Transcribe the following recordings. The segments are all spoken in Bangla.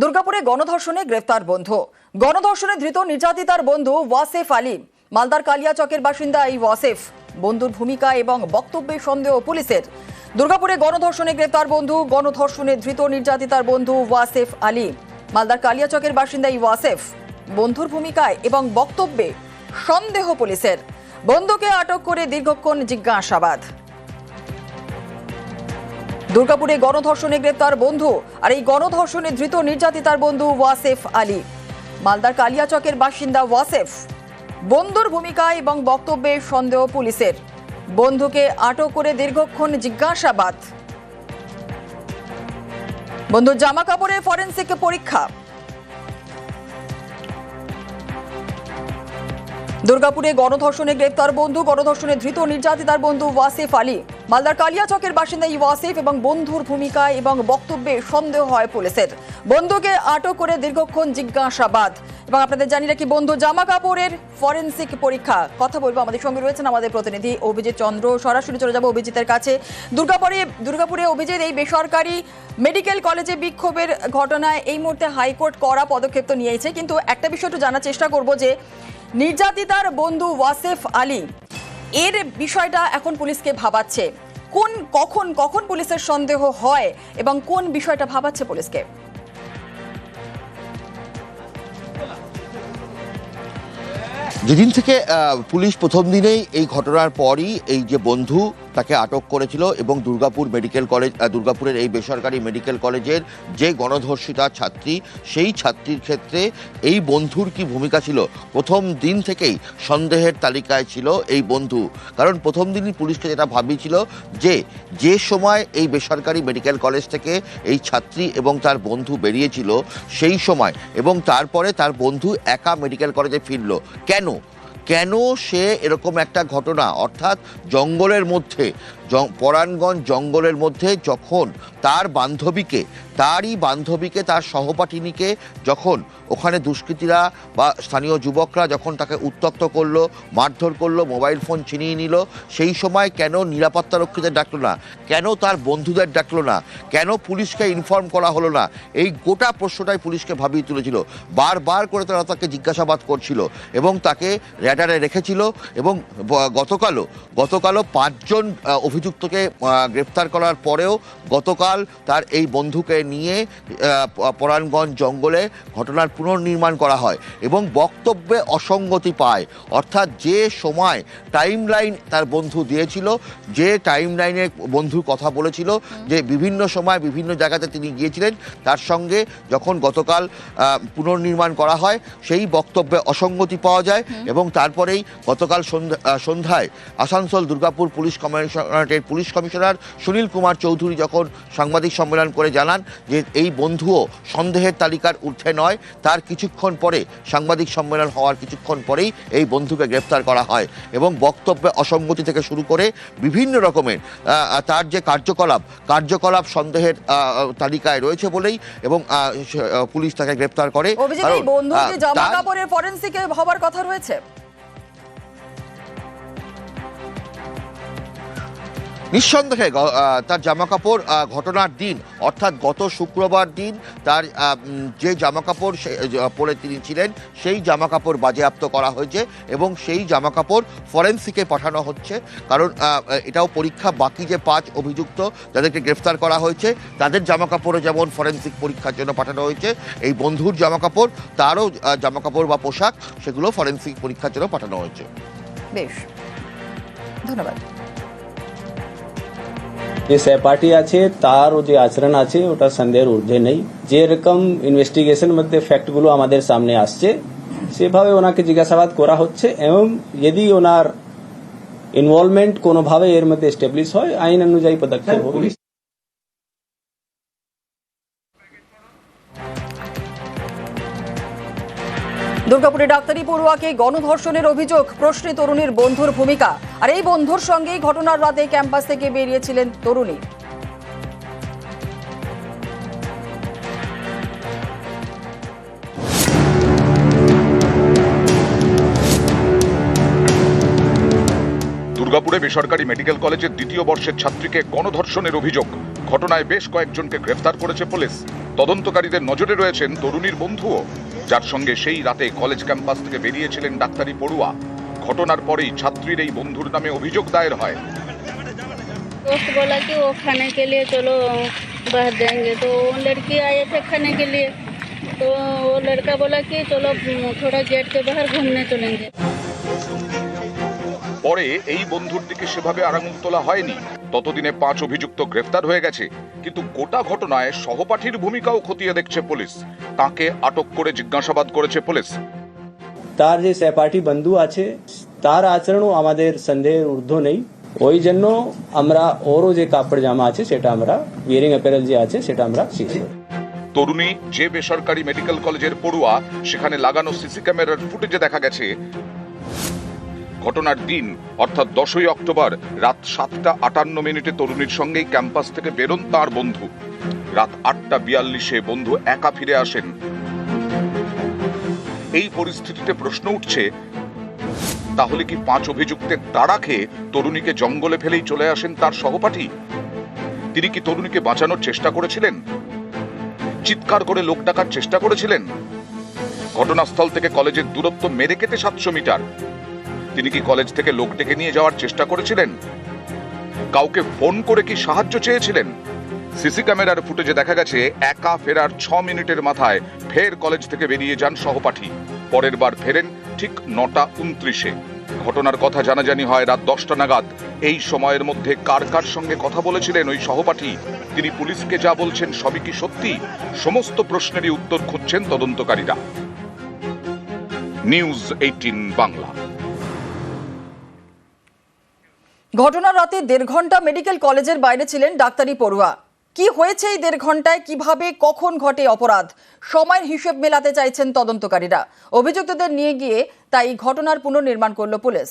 দুর্গাপুরে গণধর্ষণে গ্রেফতার বন্ধু। গণধর্ষণে ধৃত নির্যাতিতার বন্ধু ওয়াসেফ আলী। মালদার কালিয়াচকের বাসিন্দা এই ওয়াসেফ। বন্ধুর ভূমিকা এবং বক্তব্যে সন্দেহ পুলিশের। দুর্গাপুরে গণধর্ষণে গ্রেফতার বন্ধু, গণধর্ষণে ধৃত নির্যাতিতার বন্ধু ওয়াসেফ আলী। মালদার কালিয়াচকের বাসিন্দা এই ওয়াসেফ। বন্ধুর ভূমিকায় এবং বক্তব্যে সন্দেহ পুলিশের। বন্ধুকে আটক করে দীর্ঘক্ষণ জিজ্ঞাসাবাদ। দুর্গাপুরে গণধর্ষণে গ্রেপ্তার বন্ধু আর এই গণধর্ষণে ধৃত নির্যাতিতার বন্ধু ওয়াসেফ আলী। মালদার কালিয়াচকের বাসিন্দা ওয়াসেফ বন্ধুর ভূমিকা এবং বক্তব্যে সন্দেহ পুলিশের। বন্ধুকে আটক করে দীর্ঘক্ষণ জিজ্ঞাসাবাদ। বন্ধুর জামা কাপড়ে ফরেন্সিক পরীক্ষা। দুর্গাপুরে গণধর্ষণে গ্রেপ্তার বন্ধু, গণধর্ষণে ধৃত নির্যাতিতার বন্ধু ওয়াসিফ আলী। মালদার কালিয়াচকের বাসিন্দা এই ওয়াসিফ এবং বন্ধুর ভূমিকা এবং বক্তব্যে সন্দেহ হয় পুলিশের। বন্ধুকে আটক করে দীর্ঘক্ষণ জিজ্ঞাসাবাদ। এবং আপনাদের জানি রাখি, বন্ধু জামা কাপড়ের ফরেন্সিক পরীক্ষা। কথা বলব, আমাদের সঙ্গে রয়েছেন আমাদের প্রতিনিধি অভিজিৎ চন্দ্র। সরাসরি চলে যাব অভিজিতের কাছে। দুর্গাপুরে দুর্গাপুরে অভিজিৎ, এই বেসরকারি মেডিকেল কলেজে বিক্ষোভের ঘটনায় এই মুহূর্তে হাইকোর্ট করা পদক্ষেপ তো নিয়েছে। কিন্তু একটা বিষয় একটু জানার চেষ্টা করব যে নির্যাতিতার বন্ধু ওয়াসেফ আলী। এর বিষয়টা এখন পুলিশকে ভাবাচ্ছে। কোন, কখন কখন পুলিশের সন্দেহ হয় এবং কোন বিষয়টা ভাবাচ্ছে পুলিশকে? যেদিন থেকে পুলিশ প্রথম দিনেই এই ঘটনার পরই এই যে বন্ধু তাকে আটক করেছিল এবং দুর্গাপুর মেডিকেল কলেজ দুর্গাপুরের এই বেসরকারি মেডিকেল কলেজের যে গণধর্ষিতা ছাত্রী, সেই ছাত্রীর ক্ষেত্রে এই বন্ধুর কি ভূমিকা ছিল? প্রথম দিন থেকেই সন্দেহের তালিকায় ছিল এই বন্ধু। কারণ প্রথম দিনই পুলিশকে যেটা ভাবিয়েছিল যে যে সময় এই বেসরকারি মেডিকেল কলেজ থেকে এই ছাত্রী এবং তার বন্ধু বেরিয়েছিল, সেই সময় এবং তারপরে তার বন্ধু একা মেডিকেল কলেজে ফিরল। কেন? কেন সে এরকম একটা ঘটনা অর্থাৎ জঙ্গলের মধ্যে পরাণগঞ্জ জঙ্গলের মধ্যে যখন তার বান্ধবীকে, তারই বান্ধবীকে, তার সহপাঠিনীকে যখন ওখানে দুষ্কৃতীরা বা স্থানীয় যুবকরা যখন তাকে উত্তক্ত করল, মারধর করল, মোবাইল ফোন ছিনিয়ে নিল, সেই সময় কেন নিরাপত্তা রক্ষীদের ডাকলো না? কেন তার বন্ধুদের ডাকলো না? কেন পুলিশকে ইনফর্ম করা হলো না? এই গোটা প্রশ্নটাই পুলিশকে ভাবিয়ে তুলেছিল। বারবার করে তারা তাকে জিজ্ঞাসাবাদ করছিল এবং তাকে র্যাডারে রেখেছিল এবং গতকালও গতকালও পাঁচজন অভিযুক্তকে গ্রেপ্তার করার পরেও গতকাল তার এই বন্ধুকে নিয়ে পরাণগঞ্জ জঙ্গলে ঘটনার পুনর্নির্মাণ করা হয় এবং বক্তব্যে অসঙ্গতি পায়। অর্থাৎ যে সময় টাইম লাইন তার বন্ধু দিয়েছিল যে টাইম লাইনে বন্ধু কথা বলেছিল যে বিভিন্ন সময় বিভিন্ন জায়গাতে তিনি গিয়েছিলেন তার সঙ্গে যখন গতকাল পুনর্নির্মাণ করা হয় সেই বক্তব্যে অসঙ্গতি পাওয়া যায় এবং তারপরেই গতকাল সন্ধ্যা- সন্ধ্যায় আসানসোল দুর্গাপুর পুলিশ কমিশনারেটের পুলিশ কমিশনার সুনীল কুমার চৌধুরী যখন সাংবাদিক সম্মেলন করে জানান যে এই বন্ধুও সন্দেহের তালিকার ঊর্ধ্বে নয় তার কিছুক্ষণ পরে সাংবাদিক সম্মেলন হওয়ার কিছুক্ষণ পরেই এই বন্ধুকে গ্রেপ্তার করা হয় এবং বক্তব্যে অসঙ্গতি থেকে শুরু করে বিভিন্ন রকমের তার যে কার্যকলাপ কার্যকলাপ সন্দেহের তালিকায় রয়েছে বলেই এবং পুলিশ তাকে গ্রেপ্তার করে। কি জামা কাপড়ের ফরেন্সিকে হবার কথা রয়েছে? নিঃসন্দেহে তার জামা কাপড় ঘটনার দিন, অর্থাৎ গত শুক্রবার দিন তার যে জামা কাপড় পরে তিনি ছিলেন, সেই জামা কাপড় বাজেয়াপ্ত করা হয়েছে এবং সেই জামা কাপড় ফরেন্সিকে পাঠানো হচ্ছে। কারণ এটাও পরীক্ষা বাকি যে পাঁচ অভিযুক্ত যাদেরকে গ্রেফতার করা হয়েছে। তাদের জামা কাপড়ও যেমন ফরেন্সিক পরীক্ষার জন্য পাঠানো হয়েছে, এই বন্ধুর জামা কাপড় তারও জামা কাপড় বা পোশাক, সেগুলো ফরেন্সিক পরীক্ষার জন্য পাঠানো হয়েছে। বেশ। ধন্যবাদ। যে সহপাঠী আছে তার যে আচরণ আছে ওটা সন্দেহের ঊর্ধ্বে নেই। যে যেরকম ইনভেস্টিগেশন মধ্যে ফ্যাক্টগুলো আমাদের সামনে আসছে সেভাবে ওনাকে জিজ্ঞাসাবাদ করা হচ্ছে এবং যদি ওনার ইনভলভমেন্ট কোনোভাবে এর মধ্যে এস্টাবলিশ হয় আইন অনুযায়ী পদক্ষেপ হবে। দুর্গাপুরে ডাক্তারি পড়ুয়াকে গণধর্ষণের অভিযোগ, প্রশ্নে তরুণীর বন্ধুর ভূমিকা। আর এই বন্ধুর সঙ্গেই ঘটনার রাতে ক্যাম্পাস থেকে বেরিয়েছিলেন তরুণী। দুর্গাপুরে বেসরকারি মেডিকেল কলেজের দ্বিতীয় বর্ষের ছাত্রীকে গণধর্ষণের অভিযোগ। ঘটনায় বেশ কয়েকজনকে গ্রেফতার করেছে পুলিশ। তদন্তকারীদের নজরে রয়েছেন তরুণীর বন্ধুও। যার সঙ্গে সেই রাতে কলেজ ক্যাম্পাস থেকে বেরিয়েছিলেন ডাক্তারি পড়ুয়া ঘটনার পরেই ছাত্রীর এই বন্ধুর নামে অভিযোগ দায়ের হয় दोस्त बोला कि वो खाने के लिए चलो बाहर जाएंगे तो वो लड़की आए थे खाने के लिए तो वो लड़का बोला कि चलो थोड़ा गेट के बाहर घूमने चलेंगे পরে এই বন্ধুর দিকে সেভাবে আঙুল তোলা হয়নি। ততদিনে পাঁচ অভিযুক্ত গ্রেফতার হয়ে গেছে কিন্তু গোটা ঘটনায় সহপাঠীর ভূমিকাও খতিয়ে দেখছে পুলিশ। তাকে আটক করে জিজ্ঞাসাবাদ করেছে পুলিশ। তার যে সহপাঠী বন্ধু আছে তার আচরণও আমাদের সন্দেহের ঊর্ধ্ব নেই। ওই জন্য আমরা ওরও যে কাপড় জামা আছে সেটা আমরা বিয়ারিং অ্যাপারেল যে আছে সেটা আমরা করি তরুণী যে বেসরকারি মেডিকেল কলেজের পড়ুয়া সেখানে লাগানো সিসি ক্যামেরার ফুটেজে দেখা গেছে। ঘটনার দিন, অর্থাৎ দশই অক্টোবর, রাত সাতটা আটান্ন মিনিটে তরুণীর সঙ্গেই ক্যাম্পাস থেকে বেরোন তার বন্ধু। রাত আটটা বিয়াল্লিশে বন্ধু একা ফিরে আসেন। এই পরিস্থিতিতে প্রশ্ন উঠছে, তাহলে কি পাঁচ অভিযুক্তের তাড়া খেয়ে তরুণীকে জঙ্গলে ফেলেই চলে আসেন তার সহপাঠী? তিনি কি তরুণীকে বাঁচানোর চেষ্টা করেছিলেন? চিৎকার করে লোক ডাকার চেষ্টা করেছিলেন? ঘটনাস্থল থেকে কলেজের দূরত্ব মেরে কেটে সাতশো মিটার। তিনি কি কলেজ থেকে লোক ডেকে নিয়ে যাওয়ার চেষ্টা করেছিলেন? কাউকে ফোন করে কি সাহায্য চেয়েছিলেন? সিসি ক্যামেরার ফুটেজে দেখা গেছে, একা ফেরার ছ মিনিটের মাথায় ফের কলেজ থেকে বেরিয়ে যান সহপাঠী। পরের বার ফেরেন ঠিক নটা উনত্রিশে। ঘটনার কথা জানাজানি হয় রাত দশটা নাগাদ। এই সময়ের মধ্যে কার কার সঙ্গে কথা বলেছিলেন ওই সহপাঠী? তিনি পুলিশকে যা বলছেন সবই কি সত্যি? সমস্ত প্রশ্নেরই উত্তর খুঁজছেন তদন্তকারীরা। News eighteen Bangla. ঘটনার রাতে দেড় ঘণ্টা মেডিকেল কলেজের বাইরে ছিলেন ডাক্তারি পড়ুয়া। কি হয়েছে এই দেড় ঘন্টায়? কীভাবে? কখন ঘটে অপরাধ? সময়ের হিসেব মেলাতে চাইছেন তদন্তকারীরা। অভিযুক্তদের নিয়ে গিয়ে তাই ঘটনার পুনর্নির্মাণ করল পুলিশ।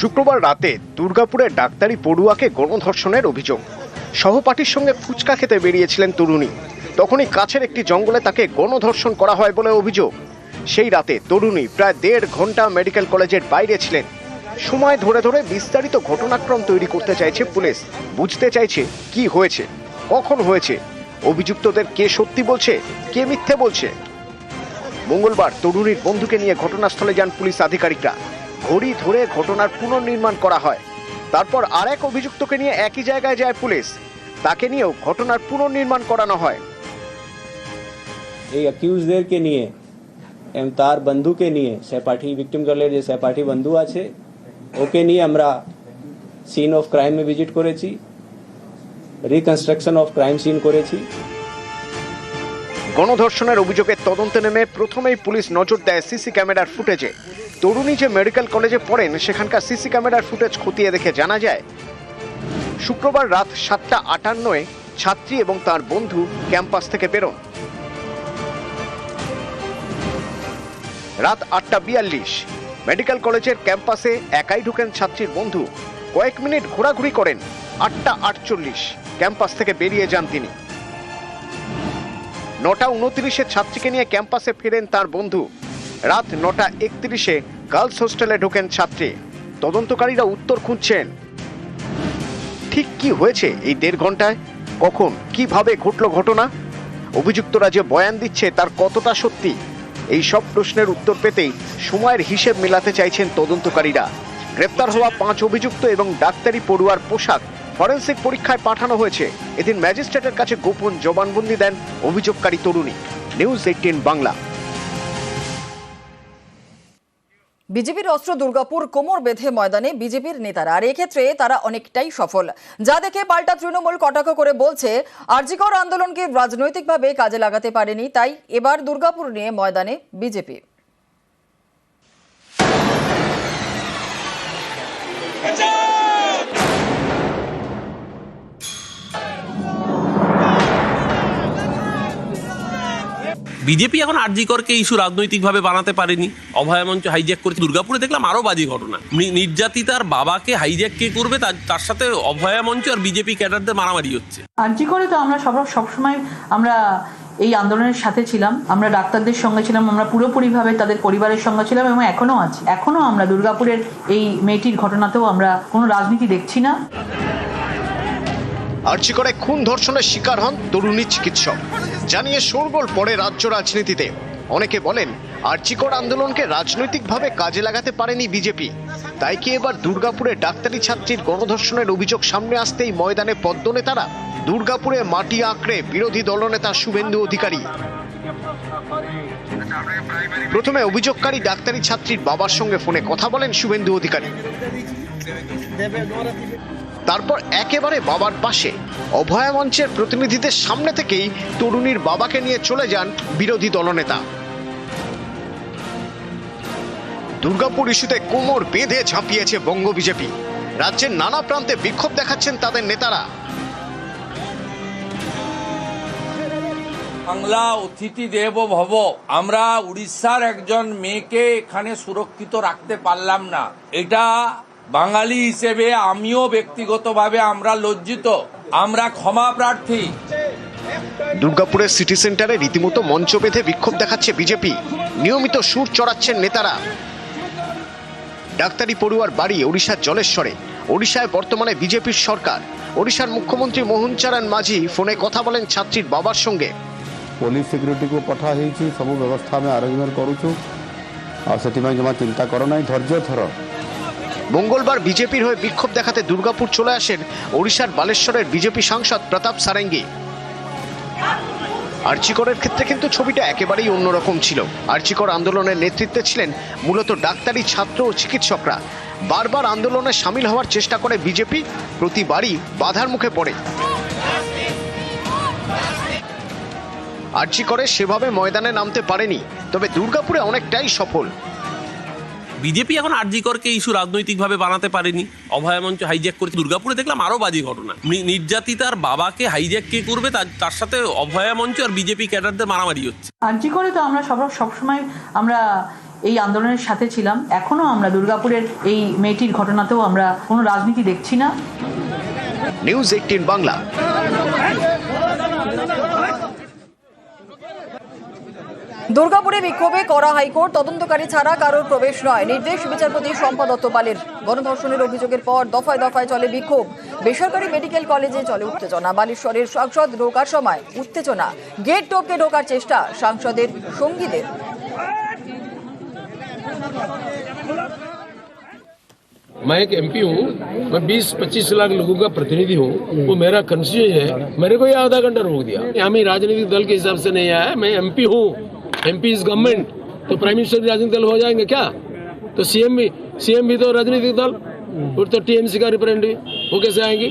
শুক্রবার রাতে দুর্গাপুরের ডাক্তারি পড়ুয়াকে গণধর্ষণের অভিযোগ। সহপাঠীর সঙ্গে ফুচকা খেতে বেরিয়েছিলেন তরুণী। তখনই কাছের একটি জঙ্গলে তাকে গণধর্ষণ করা হয় বলে অভিযোগ। সেই রাতে তরুণী প্রায় দেড় ঘণ্টা মেডিকেল কলেজের বাইরে ছিলেন। সময় ধরে ধরে বিস্তারিত ঘটনাক্রম তৈরি করতে চাইছে পুলিশ। বুঝতে চাইছে কি হয়েছে, কখন হয়েছে, অভিযুক্তদের কে সত্যি বলছে, কে মিথ্যে বলছে। মঙ্গলবার তরুণীর বন্ধুকে নিয়ে ঘটনাস্থলে যান পুলিশ আধিকারিকরা। ঘড়ি ধরে ঘটনার পুনর্নির্মাণ করা হয়। তারপর আরেক অভিযুক্তকে নিয়ে একই জায়গায় যায় পুলিশ। তাকে নিয়েও ঘটনার পুনর্নির্মাণ করানো হয়। এই অ্যাকিউজদেরকে নিয়ে এবং তার বন্ধুকে নিয়ে, সহপাঠী ভিকটিম গার্লের যে সহপাঠী বন্ধু আছে, ওকে নিয়ে আমরা সিন অফ ক্রাইমে ভিজিট করেছি রিকনস্ট্রাকশন অফ ক্রাইম সিন করেছি। গণধর্ষণের অভিযোগের তদন্তে নেমে প্রথমেই পুলিশ নজর দেয় সিসি ক্যামেরার ফুটেজে। তরুণী যে মেডিকেল কলেজে পড়েন, সেখানকার সিসি ক্যামেরার ফুটেজ খতিয়ে দেখে জানা যায়, শুক্রবার রাত সাতটা আটান্নয় ছাত্রী এবং তার বন্ধু ক্যাম্পাস থেকে বেরোন। রাত আটটা বিয়াল্লিশ। মেডিকেল কলেজের ক্যাম্পাসে একাই ঢুকেন ছাত্রীর বন্ধু। কয়েক মিনিট ঘোরাঘুরি করেন আটটা আটচল্লিশ। ক্যাম্পাস থেকে বেরিয়ে যান তিনি। নটা উনত্রিশে ছাত্রীকে নিয়ে ক্যাম্পাসে ফিরেন তার বন্ধু। রাত নটা একত্রিশে গার্লস হোস্টেলে ঢোকেন ছাত্রী। তদন্তকারীরা উত্তর খুঁজছেন। ঠিক কি হয়েছে এই দেড় ঘন্টায়? কখন? কীভাবে ঘটল ঘটনা? অভিযুক্তরা যে বয়ান দিচ্ছে তার কতটা সত্যি? এই সব প্রশ্নের উত্তর পেতেই সময়ের হিসেব মেলাতে চাইছেন তদন্তকারীরা। গ্রেপ্তার হওয়া পাঁচ অভিযুক্ত এবং ডাক্তারি পড়ুয়ার পোশাক ফরেন্সিক পরীক্ষায় পাঠানো হয়েছে। এদিন ম্যাজিস্ট্রেটের কাছে গোপন জবানবন্দি দেন অভিযোগকারী তরুণী। News eighteen Bangla. বিজেপির অস্ত্র দুর্গাপুর কোমর বেঁধে ময়দানে বিজেপির নেতারা, আর এক্ষেত্রে তারা অনেকটাই সফল। যা দেখে পাল্টা তৃণমূল কটাক্ষ করে বলছে, আরজিকর আন্দোলনকে রাজনৈতিকভাবে কাজে লাগাতে পারেনি, তাই এবার দুর্গাপুর নিয়ে ময়দানে বিজেপি। বিজেপি এখন আরজিকরকে ইস্যু রাজনৈতিকভাবে বানাতে পারেনি। অভয় মঞ্চ হাইজ্যাক করেছে। দুর্গাপুরে দেখলাম আরও বাজে ঘটনা। নির্যাতিতার বাবাকে হাইজ্যাক কে করবে, তার সাথে অভয়া মঞ্চ আর বিজেপি ক্যাডারদের মারামারি হচ্ছে। আর্জি করে তো আমরা সব, সবসময় আমরা এই আন্দোলনের সাথে ছিলাম। আমরা ডাক্তারদের সঙ্গে ছিলাম, আমরা পুরোপুরিভাবে তাদের পরিবারের সঙ্গে ছিলাম এবং এখনও আছি। এখনও আমরা দুর্গাপুরের এই মেয়েটির ঘটনাতেও আমরা কোনো রাজনীতি দেখছি না। আর্জি করে খুন ধর্ষণের শিকার হন তরুণী চিকিৎসক। জানিয়ে শোরগোল পড়ে রাজ্য রাজনীতিতে। অনেকে বলেন আর্চিকর আন্দোলনকে রাজনৈতিকভাবে কাজে লাগাতে পারেনি বিজেপি। তাই কি এবার দুর্গাপুরে ডাক্তারি ছাত্রীর গণধর্ষণের অভিযোগ সামনে আসতেই ময়দানে পদ্মনেতারা দুর্গাপুরে মাটি আঁকড়ে বিরোধী দলনেতা শুভেন্দু অধিকারী। প্রথমে অভিযোগকারী ডাক্তারি ছাত্রীর বাবার সঙ্গে ফোনে কথা বলেন শুভেন্দু অধিকারী। তারপর একেবারে বাবার পাশে। অভয়া মঞ্চের প্রতিনিধিদের সামনে থেকেই তরুণীর বাবাকে নিয়ে চলে যান বিরোধী দলনেতা। দুর্গাপুর ইস্যুতে কোমর বেঁধে ঝাঁপিয়েছে বঙ্গ বিজেপি। রাজ্যের নানা প্রান্তে বিক্ষোভ দেখাচ্ছেন তাদের নেতারা। বাংলা অতিথি দেব ভব, আমরা উড়িষ্যার একজন মেয়েকে এখানে সুরক্ষিত রাখতে পারলাম না। এটা বাঙালি হিসেবে আমিও ব্যক্তিগতভাবে আমরা লজ্জিত। আমরা ক্ষমা প্রার্থী। দুর্গাপুরের সিটি সেন্টারে রীতিমতো মঞ্চ বেঁধে বিক্ষোভ দেখাচ্ছে বিজেপি। নিয়মিত সুর চড়াচ্ছেন নেতারা। ডাক্তারি পড়ুয়ার বাড়ি ওড়িশার জলেশ্বরে। ওড়িশায় বর্তমানে বিজেপির সরকার। ওড়িশার মুখ্যমন্ত্রী মোহন চারণ মাঝি ফোনে কথা বলেন ছাত্রীর বাবার সঙ্গে। পুলিশ সিকিউরিটিকে পঠা হয়েছি সব ব্যবস্থা আমি আরেঞ্জমেন্ট করুছু আর সেপাই জমা চিন্তা কর নাই ধৈর্য ধর। মঙ্গলবার বিজেপির হয়ে বিক্ষোভ দেখাতে দুর্গাপুর চলে আসেন ওড়িশার বালেশ্বরের বিজেপি সাংসদ প্রতাপ সারেঙ্গি। আর্চিকরের ক্ষেত্রে কিন্তু ছবিটা একেবারেই অন্যরকম ছিল। আর্চিকর আন্দোলনের নেতৃত্বে ছিলেন মূলত ডাক্তারি ছাত্র ও চিকিৎসকরা। বারবার আন্দোলনে সামিল হওয়ার চেষ্টা করে বিজেপি, প্রতিবারই বাধার মুখে পড়ে। আর্চিকরে সেভাবে ময়দানে নামতে পারেনি, তবে দুর্গাপুরে অনেকটাই সফল। বিজেপি এখন আরজিকরকে ইস্যু রাজনৈতিকভাবে বানাতে পারেনি। অভয়া মঞ্চ হাইজ্যাক করে দুর্গাপুরে দেখলাম আরও বাজে ঘটনা। নি- নির্যাতিতার বাবাকে হাইজ্যাক কে করবে তার সাথে অভয়া মঞ্চ আর বিজেপি ক্যাডারদের মারামারি হচ্ছে। আর্জি করে তো আমরা সব সবসময় আমরা এই আন্দোলনের সাথে ছিলাম। এখনও আমরা দুর্গাপুরের এই মেয়েটির ঘটনাতেও আমরা কোনো রাজনীতি দেখছি না। News eighteen Bangla. দুর্গাপুরে বিক্ষোভে করা হাইকোর্ট তদন্তকারী ছাড়া কারোর প্রবেশ নয় নির্দেশ বিচারপতি শম্পা দত্তপালের গণধর্ষণের অভিযোগের পর দফায় দফায় চলে বিক্ষোভ বেসরকারি মেডিকেল কলেজে চলে উত্তেজনা বালেশ্বরের সাংসদ ঢোকার সময় উত্তেজনা গেট টপকে ঢোকার চেষ্টা সাংসদের সঙ্গীদের मैं एक एमपी हूँ मैं 20-25 लाख लोगों का प्रतिनिधि हूँ वो मेरा कंस्टिट्यूशन है मेरे को ये आधा घंटा रोक दिया यहाँ में राजनीतिक दल के हिसाब से नहीं आया है मैं एमपी हूँ एमपी इज़ गवर्नमेंट तो प्राइम मिनिस्टर भी राजनीतिक दल हो जाएँगे क्या? तो सीएम भी सीएम भी तो राजनीतिक दल और तो टीएमसी का रिप्रेजेंटेटिव वो कैसे आएँगे?